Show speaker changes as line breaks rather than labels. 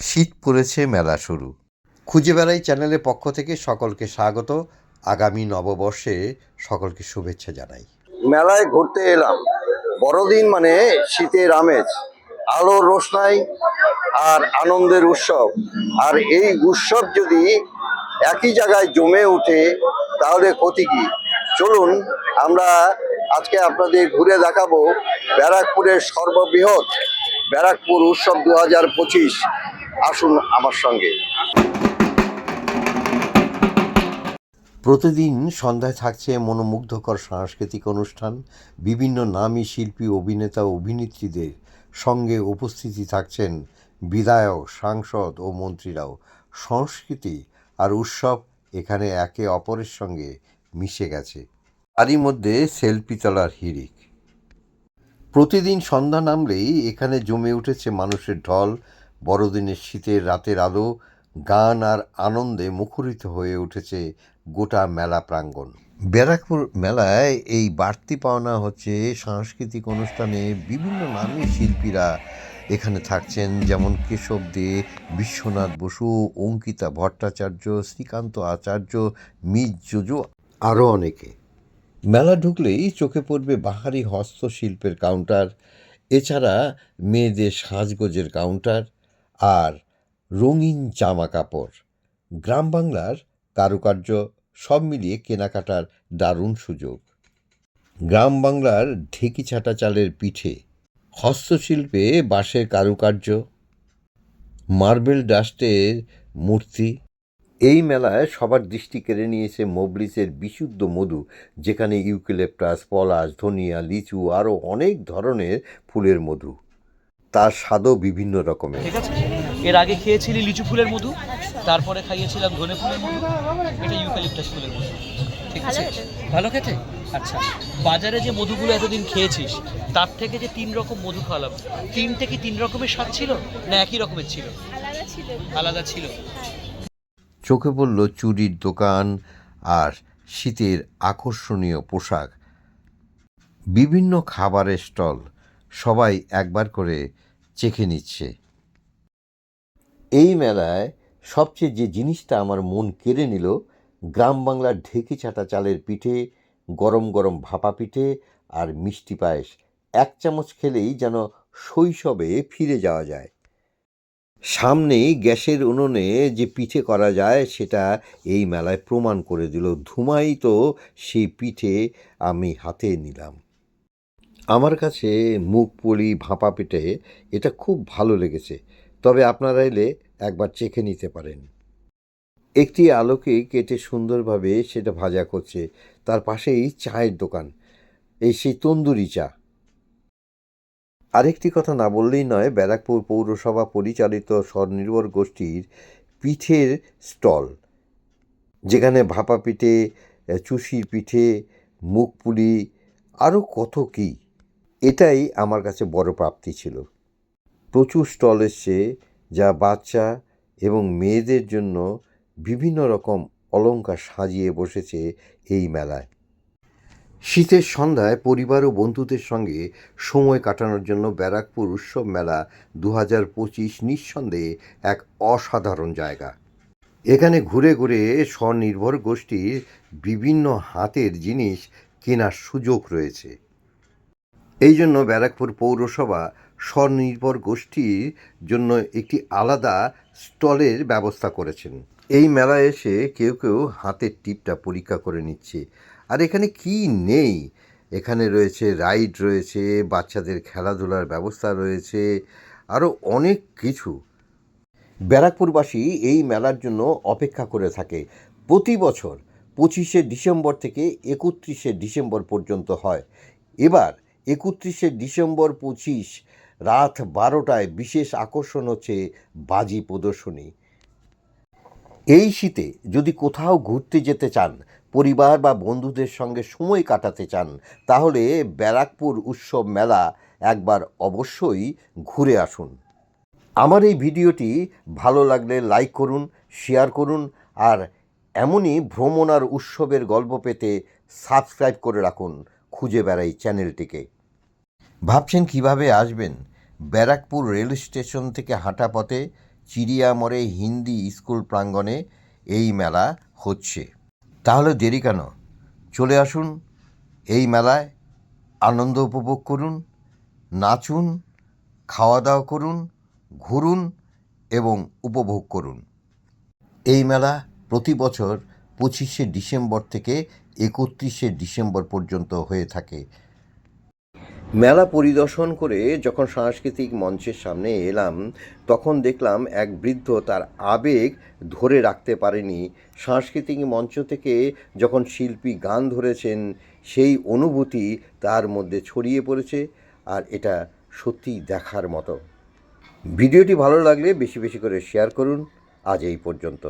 শীত পড়েছে, মেলা শুরু। খুঁজে বেড়াই চ্যানেলের পক্ষ থেকে সকলকে স্বাগত। আগামী নববর্ষে সকলকে শুভেচ্ছা জানাই।
মেলায় ঘুরতে এলাম। বড়দিন মানে শীতের আমেজ, আলোর রোশনাই আর আনন্দের উৎসব। আর এই উৎসব যদি একই জায়গায় জমে ওঠে, তাহলে ক্ষতি কি? চলুন, আমরা আজকে আপনাদের ঘুরে দেখাবো ব্যারাকপুরের সর্ববৃহৎ ব্যারাকপুর উৎসব দু হাজার পঁচিশ। আসুন আমার সঙ্গে।
প্রতিদিন সন্ধ্যায় থাকছে মনোমুগ্ধকর সাংস্কৃতিক অনুষ্ঠান, বিভিন্ন নামী শিল্পী, অভিনেতা, অভিনেত্রীদের সঙ্গে উপস্থিতি থাকছেন বিধায়ক, সাংসদ ও মন্ত্রীরাও। সংস্কৃতি আর উৎসব এখানে একে অপরের সঙ্গে মিশে গেছে। তারই মধ্যে সেলফি তোলার হিড়িক। প্রতিদিন সন্ধ্যা নামলেই এখানে জমে উঠেছে মানুষের ঢল বড়দিনের শীতের রাতের আলো, গান আর আনন্দে মুখরিত হয়ে উঠেছে গোটা মেলা প্রাঙ্গণ। ব্যারাকপুর মেলায় এই বাড়তি পাওনা হচ্ছে সাংস্কৃতিক অনুষ্ঠানে বিভিন্ন নামী শিল্পীরা এখানে থাকছেন, যেমন কেশব দে, বিশ্বনাথ বসু, অঙ্কিতা ভট্টাচার্য, শ্রীকান্ত আচার্য মিজ জুজু আরও অনেকে। মেলা ঢুকলেই চোখে পড়বে বাহারি হস্তশিল্পের কাউন্টার, এছাড়া মেয়েদের সাজগোজের কাউন্টার আর রঙিন জামা কাপড় গ্রাম বাংলার কারুকার্য সব মিলিয়ে কেনাকাটার দারুণ সুযোগ। গ্রাম বাংলার ঢেকি ছাটা চালের পিঠে হস্তশিল্পে বাঁশের কারুকার্য, মার্বেল ডাস্টের মূর্তি। এই মেলায় সবার দৃষ্টি কেড়ে নিয়েছে মোবলিসের বিশুদ্ধ মধু, যেখানে ইউক্যালিপটাস, পলাশ, ধনিয়া, লিচু, আরও অনেক ধরনের ফুলের মধু। তার স্বাদও বিভিন্ন রকমের।
ঠিক আছে? এর আগে খেয়েছিলি লিচু ফুলের মধু তারপরে খাইয়েছিলাম ধনে ফুলের মধু এটা ইউক্যালিপটাস ফুলের মধু। ঠিক আছে? ভালো খেতে। আচ্ছা। বাজারে যে মধুগুলো এতদিন খেয়েছিস তার থেকে যে তিন রকম মধু খাওয়ালাম তিনটে কি তিন রকমের স্বাদ ছিল না একই রকমের ছিল?
আলাদা ছিল।
আলাদা ছিল।
চোখে পড়ল চুরির দোকান আর শীতের আকর্ষণীয় পোশাক। বিভিন্ন খাবারের স্টল সবাই একবার করে চেখে নিচ্ছে। এই মেলায় সবচেয়ে যে জিনিসটা আমার মন কেড়ে নিল, গ্রাম বাংলার ঢেকি ছাটা চালের পিঠে, গরম গরম ভাপা পিঠে আর মিষ্টি পায়েস এক চামচ খেলেই যেন শৈশবে ফিরে যাওয়া যায়। সামনেই গ্যাসের উনুনে যে পিঠে করা যায়, সেটা এই মেলায় প্রমাণ করে দিল ধুমাই তো সেই পিঠে আমি হাতে নিলাম। আমার কাছে মুখ পুলি, ভাপা পিঠে এটা খুব ভালো লেগেছে। তবে আপনারা এলে একবার চেখে নিতে পারেন। একটি আলোকে কেটে সুন্দরভাবে সেটা ভাজা করছে। তার পাশেই চায়ের দোকান। এই সেই তন্দুরি চা। আরেকটি কথা না বললেই নয়, ব্যারাকপুর পৌরসভা পরিচালিত স্বনির্ভর গোষ্ঠীর পিঠের স্টল, যেখানে ভাপা পিঠে চুষির পিঠে মুখপুলি আরও কত কী এটাই আমার কাছে বড় প্রাপ্তি ছিল। প্রচুর স্টল এসছে যা বাচ্চা এবং মেয়েদের জন্য বিভিন্ন রকম অলঙ্কার সাজিয়ে বসেছে এই মেলায়। শীতের সন্ধ্যায় পরিবার ও বন্ধুদের সঙ্গে সময় কাটানোর জন্য ব্যারাকপুর উৎসব মেলা দু হাজার পঁচিশ নিঃসন্দেহে এক অসাধারণ জায়গা। এখানে ঘুরে ঘুরে স্বনির্ভর গোষ্ঠীর বিভিন্ন হাতের জিনিস কেনার সুযোগ রয়েছে। এই জন্য ব্যারাকপুর পৌরসভা স্বনির্ভর গোষ্ঠীর জন্য একটি আলাদা স্টলের ব্যবস্থা করেছেন। এই মেলায় এসে কেউ কেউ হাতের টিপটা পরীক্ষা করে নিচ্ছে। আর এখানে কি নেই? এখানে রয়েছে রাইড রয়েছে, বাচ্চাদের খেলাধুলার ব্যবস্থা রয়েছে আরও অনেক কিছু। ব্যারাকপুরবাসী এই মেলার জন্য অপেক্ষা করে থাকে। প্রতি বছর পঁচিশে ডিসেম্বর থেকে একত্রিশে ডিসেম্বর পর্যন্ত হয়। এবার একত্রিশে ডিসেম্বর পঁচিশ রাত বারোটায় বিশেষ আকর্ষণ হচ্ছে বাজি প্রদর্শনী। এই শীতে যদি কোথাও ঘুরতে যেতে চান, পরিবার বা বন্ধুদের সঙ্গে সময় কাটাতে চান, তাহলে ব্যারাকপুর উৎসব মেলা একবার অবশ্যই ঘুরে আসুন। আমার এই ভিডিওটি ভালো লাগলে লাইক করুন, শেয়ার করুন, আর এমনই ভ্রমণ আর উৎসবের গল্প পেতে সাবস্ক্রাইব করে রাখুন। খুঁজে বেড়াই চ্যানেলটিকে। ভাবছেন কীভাবে আসবেন? ব্যারাকপুর রেল স্টেশন থেকে হাঁটা পথে চিড়িয়ামরে হিন্দি স্কুল প্রাঙ্গণে এই মেলা হচ্ছে। তাহলে দেরি কেন? চলে আসুন, এই মেলায় আনন্দ উপভোগ করুন, নাচুন খাওয়া দাওয়া করুন, ঘুরুন এবং উপভোগ করুন। এই মেলা প্রতি বছর পঁচিশে ডিসেম্বর থেকে একত্রিশে ডিসেম্বর পর্যন্ত হয়ে থাকে। মেলা পরিদর্শন করে যখন সাংস্কৃতিক মঞ্চের সামনে এলাম, তখন দেখলাম এক বৃদ্ধ তার আবেগ ধরে রাখতে পারেনি। সাংস্কৃতিক মঞ্চ থেকে যখন শিল্পী গান ধরেছেন, সেই অনুভূতি তার মধ্যে ছড়িয়ে পড়েছে আর এটা সত্যিই দেখার মতো। ভিডিওটি ভালো লাগলে বেশি বেশি করে শেয়ার করুন। আজ এই পর্যন্ত।